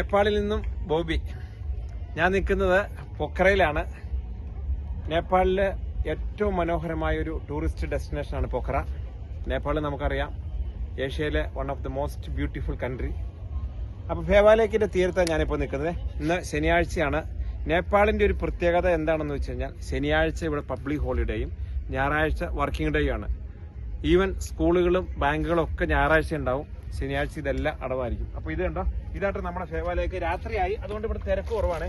നേപ്പാളിൽ നിന്നും ബോബി. ഞാൻ നിൽക്കുന്നത് പൊഖറയിലാണ് നേപ്പാളിലെ ഏറ്റവും മനോഹരമായ ഒരു ടൂറിസ്റ്റ് ഡെസ്റ്റിനേഷനാണ് പൊഖറ നേപ്പാൾ നമുക്കറിയാം. ഏഷ്യയിലെ one of the most beautiful country അപ്പോൾ ഫേവാലേക്കിന്റെ തീരത്താണ് ഞാനിപ്പോൾ നിൽക്കുന്നത്. ഇന്ന് ശനിയാഴ്ചയാണ്. നേപ്പാളിന്റെ ഒരു പ്രത്യേകത എന്താണെന്ന് വെച്ച് കഴിഞ്ഞാൽ ശനിയാഴ്ച ഇവിടെ പബ്ലിക് ഹോളിഡേയും ഞായറാഴ്ച വർക്കിംഗ് ഡേയും ആണ് ഈവൻ സ്കൂളുകളും ബാങ്കുകളും ഒക്കെ ഞായറാഴ്ച ഉണ്ടാവും. ശനിയാഴ്ച ഇതെല്ലാം അടവായിരിക്കും. അപ്പോൾ ഇത് കണ്ടോ? ഇതായിട്ട് നമ്മുടെ ശേവാലയക്ക് രാത്രിയായി. അതുകൊണ്ട് ഇവിടെ തിരക്ക് കുറവാണ്.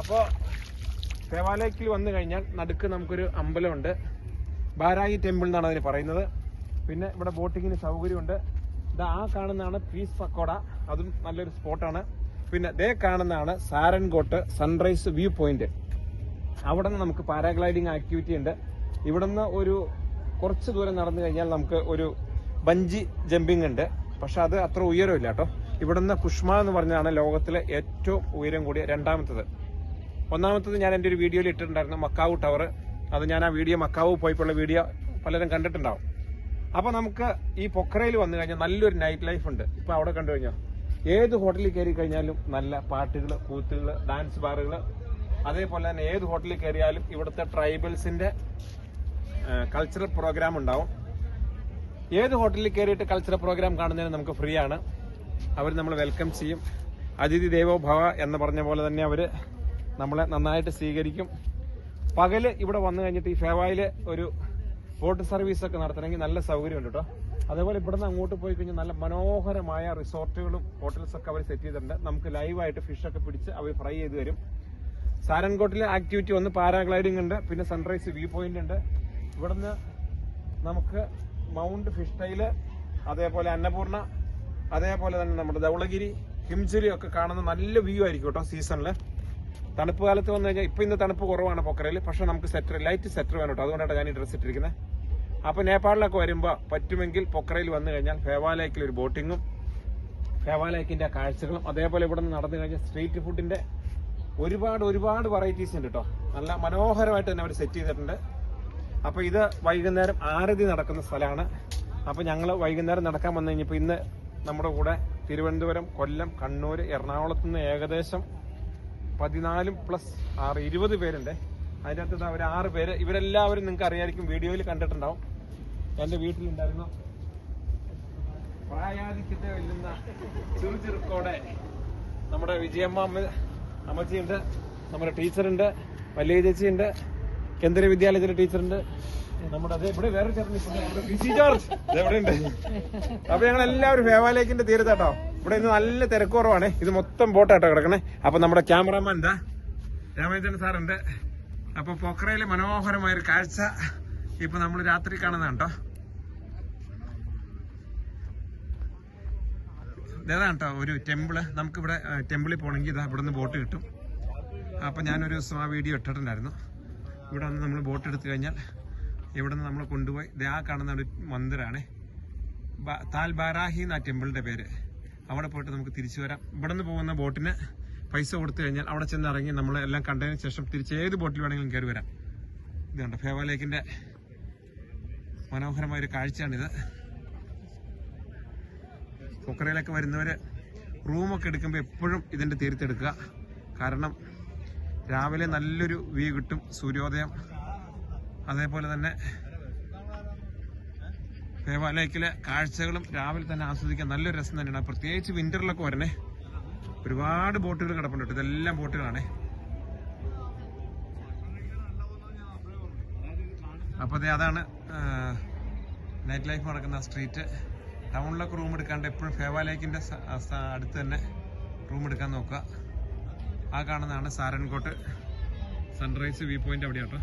അപ്പോൾ ശേവാലയക്കിൽ വന്നു കഴിഞ്ഞാൽ നടുക്ക് നമുക്കൊരു അമ്പലമുണ്ട്. ബാരായി ടെമ്പിൾ എന്നാണ് അതിന് പറയുന്നത്. പിന്നെ ഇവിടെ ബോട്ടിങ്ങിന് സൗകര്യമുണ്ട്. ഇത് ആ കാണുന്നതാണ് പീസ് പക്കോട. അതും നല്ലൊരു സ്പോട്ടാണ്. പിന്നെ ദേ കാണുന്നതാണ് സാരൻകോട്ട് സൺറൈസ് വ്യൂ പോയിന്റ് അവിടെ നിന്ന് നമുക്ക് പാരാഗ്ലൈഡിങ് ആക്ടിവിറ്റി ഉണ്ട്. ഇവിടെ നിന്ന് ഒരു കുറച്ച് ദൂരം നടന്നു കഴിഞ്ഞാൽ നമുക്ക് ഒരു ബഞ്ചി ജമ്പിംഗ് ഉണ്ട്. പക്ഷെ അത് അത്ര ഉയരമില്ല കേട്ടോ. ഇവിടുന്ന് കുഷ്മ എന്ന് പറഞ്ഞാണ് ലോകത്തിലെ ഏറ്റവും ഉയരം കൂടിയ രണ്ടാമത്തത്. ഒന്നാമത്തത് ഞാൻ എന്റെ ഒരു വീഡിയോയിൽ ഇട്ടിട്ടുണ്ടായിരുന്നു മക്കാവ് ടവർ. അത് ഞാൻ ആ വീഡിയോ മക്കാവു പോയപ്പോഴുള്ള വീഡിയോ പലരും കണ്ടിട്ടുണ്ടാവും. അപ്പോൾ നമുക്ക് ഈ പൊക്കറയിൽ വന്നു കഴിഞ്ഞാൽ നല്ലൊരു നൈറ്റ് ലൈഫ് ഉണ്ട്. ഇപ്പൊ അവിടെ കണ്ടു കഴിഞ്ഞാൽ ഏത് ഹോട്ടലിൽ കയറി കഴിഞ്ഞാലും നല്ല പാട്ടുകൾ കൂത്തുകൾ ഡാൻസ് ബാറുകൾ അതേപോലെ തന്നെ ഏത് ഹോട്ടലിൽ കയറിയാലും ഇവിടുത്തെ ട്രൈബൽസിന്റെ കൾച്ചറൽ പ്രോഗ്രാം ഉണ്ടാവും. ഏത് ഹോട്ടലിൽ കയറിയിട്ട് കൾച്ചറൽ പ്രോഗ്രാം കാണുന്നതിന് നമുക്ക് ഫ്രീ ആണ് അവർ നമ്മൾ വെൽക്കം ചെയ്യും. അതിഥി ദേവോ ഭവ എന്ന് പറഞ്ഞ പോലെ തന്നെ അവർ നമ്മളെ നന്നായിട്ട് സ്വീകരിക്കും. പകൽ ഇവിടെ വന്നു കഴിഞ്ഞിട്ട് ഈ ഫേവായിൽ ഒരു ബോട്ട് സർവീസ് ഒക്കെ നടത്തണമെങ്കിൽ നല്ല സൗകര്യമുണ്ട് കേട്ടോ അതേപോലെ ഇവിടുന്ന് അങ്ങോട്ട് പോയി കഴിഞ്ഞാൽ നല്ല മനോഹരമായ റിസോർട്ടുകളും ഹോട്ടൽസ് ഒക്കെ അവർ സെറ്റ് ചെയ്തിട്ടുണ്ട്. നമുക്ക് ലൈവായിട്ട് ഫിഷ് ഒക്കെ പിടിച്ച് അവർ ഫ്രൈ ചെയ്ത് തരും. സാരൻകോട്ടിലെ ആക്ടിവിറ്റി ഒന്ന് പാരാഗ്ലൈഡിംഗ് ഉണ്ട്. പിന്നെ സൺറൈസ് വ്യൂ പോയിന്റ് ഉണ്ട്. ഇവിടുന്ന് നമുക്ക് മൗണ്ട് ഫിഷ്ണയിൽ അതേപോലെ അന്നപൂർണ അതേപോലെ തന്നെ നമ്മുടെ ധവളഗിരി ഹിംചുരി ഒക്കെ കാണുന്ന നല്ല വ്യൂ ആയിരിക്കും കേട്ടോ സീസണിൽ തണുപ്പ് കാലത്ത് വന്നു കഴിഞ്ഞാൽ ഇപ്പം ഇന്ന് തണുപ്പ് കുറവാണ് പൊക്കരയിൽ പക്ഷെ നമുക്ക് സെറ്റർ ലൈറ്റ് സെറ്റർ വേണം കേട്ടോ. അതുകൊണ്ടാണ് ഞാൻ ഈ ഡ്രസ്സ് ഇട്ടിരിക്കുന്നത് അപ്പോൾ നേപ്പാളിലൊക്കെ വരുമ്പോൾ പറ്റുമെങ്കിൽ പൊക്കരയിൽ വന്നു കഴിഞ്ഞാൽ ഫേവാലേക്കിൽ ഒരു ബോട്ടിങ്ങും ഫേവാലേക്കിന്റെ കാഴ്ചകളും അതേപോലെ ഇവിടെ നിന്ന് നടന്നു കഴിഞ്ഞാൽ സ്ട്രീറ്റ് ഫുഡിന്റെ ഒരുപാട് ഒരുപാട് വെറൈറ്റീസ് ഉണ്ട് കേട്ടോ. നല്ല മനോഹരമായിട്ട് തന്നെ അവർ സെറ്റ് ചെയ്തിട്ടുണ്ട്. അപ്പൊ ഇത് വൈകുന്നേരം ആരതി നടക്കുന്ന സ്ഥലമാണ്. അപ്പൊ ഞങ്ങൾ വൈകുന്നേരം നടക്കാൻ വന്നു കഴിഞ്ഞപ്പോൾ ഇന്ന് നമ്മുടെ കൂടെ തിരുവനന്തപുരം കൊല്ലം കണ്ണൂർ എറണാകുളത്ത് നിന്ന് ഏകദേശം പതിനാലും പ്ലസ് ആറ് ഇരുപത് പേരുണ്ട്. അകത്ത് അവർ ആറ് പേര്. ഇവരെല്ലാവരും നിങ്ങൾക്ക് അറിയായിരിക്കും വീഡിയോയിൽ കണ്ടിട്ടുണ്ടാവും. എന്റെ വീട്ടിലുണ്ടായിരുന്നു പ്രായാധിക്യത്തെ വെല്ലുന്ന ചുറുചുറുക്കോടെ നമ്മുടെ വിജയമ്മ അമ്മ അമ്മച്ചിയുണ്ട് നമ്മുടെ ടീച്ചറുണ്ട് വലിയ ചേച്ചിയുണ്ട്. കേന്ദ്രീയ വിദ്യാലയത്തിലെ നമ്മുടെ അതെ ഇവിടെ വേറെ ജോർജ്. അപ്പൊ ഞങ്ങൾ എല്ലാവരും ഫേവാലേക്കിന്റെ തീരത്താട്ടോ. ഇവിടെ ഇന്ന് നല്ല തിരക്കുറവാണ് ഇത് മൊത്തം ബോട്ടാട്ടോ കിടക്കണേ. അപ്പൊ നമ്മുടെ ക്യാമറാമാൻ എന്താ രാമചന്ദ്രൻ സാറുണ്ട്. അപ്പൊ പൊക്രയിലെ മനോഹരമായൊരു കാഴ്ച ഇപ്പൊ നമ്മൾ രാത്രി കാണുന്നതാണ്? കേട്ടോ ഇതാണ് കേട്ടോ ഒരു ടെമ്പിൾ? നമുക്കിവിടെ ടെമ്പിളിൽ പോകണമെങ്കിൽ ഇതാ ഇവിടെ നിന്ന് ബോട്ട് കിട്ടും. അപ്പം ഞാനൊരു ദിവസം ആ വീഡിയോ ഇട്ടിട്ടുണ്ടായിരുന്നു. ഇവിടെ വന്ന് നമ്മൾ ബോട്ട് എടുത്തു കഴിഞ്ഞാൽ ഇവിടെ നിന്ന് നമ്മൾ കൊണ്ടുപോയി ആ കാണുന്ന ഒരു മന്ദിരാണ്. താൽ ബാരാഹി എന്ന ടെമ്പിളിന്റെ പേര്. അവിടെ പോയിട്ട് നമുക്ക് തിരിച്ചു വരാം. ഇവിടെ നിന്ന് പോകുന്ന ബോട്ടിന് പൈസ കൊടുത്തു കഴിഞ്ഞാൽ അവിടെ ചെന്ന് ഇറങ്ങി നമ്മൾ എല്ലാം കണ്ടതിന് ശേഷം തിരിച്ച് ഏത് ബോട്ടിൽ വേണമെങ്കിലും കയറി വരാം. ഇത് കണ്ടോ? ഫേവ മനോഹരമായ ഒരു കാഴ്ചയാണിത്. പൊക്കറയിലൊക്കെ വരുന്നവര് റൂമൊക്കെ എടുക്കുമ്പോൾ എപ്പോഴും ഇതിന്റെ തീരത്തെടുക്കുക കാരണം രാവിലെ നല്ലൊരു വ്യൂ കിട്ടും സൂര്യോദയം. അതേപോലെ തന്നെ ദേവാലയത്തിലെ കാഴ്ചകളും രാവിലെ തന്നെ ആസ്വദിക്കാൻ നല്ലൊരു രസം തന്നെയാണ്. പ്രത്യേകിച്ച് വിന്ററിലൊക്കെ വരണേ. ഒരുപാട് ബോട്ടുകൾ കിടപ്പുണ്ട് ഇതെല്ലാം ബോട്ടുകളാണേ. അപ്പൊ അതെ അതാണ് നൈറ്റ് ലൈഫ് നടക്കുന്ന സ്ട്രീറ്റ് ടൗണിലൊക്കെ റൂം എടുക്കാണ്ട് എപ്പോഴും ഫേവാലേക്കിന്റെ അടുത്ത് തന്നെ റൂം എടുക്കാൻ നോക്കുക. ആ കാണുന്നതാണ് സാരൻകോട്ട് സൺറൈസ് വ്യൂ പോയിന്റ് അവിടെ കേട്ടോ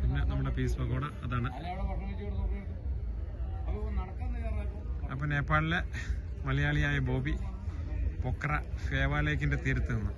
പിന്നെ നമ്മുടെ പീസ് പകോട അതാണ്. അപ്പൊ നേപ്പാളിലെ മലയാളിയായ ബോബി പൊക്ര ഫേവാലേക്കിന്റെ തീരത്ത് നിന്ന്.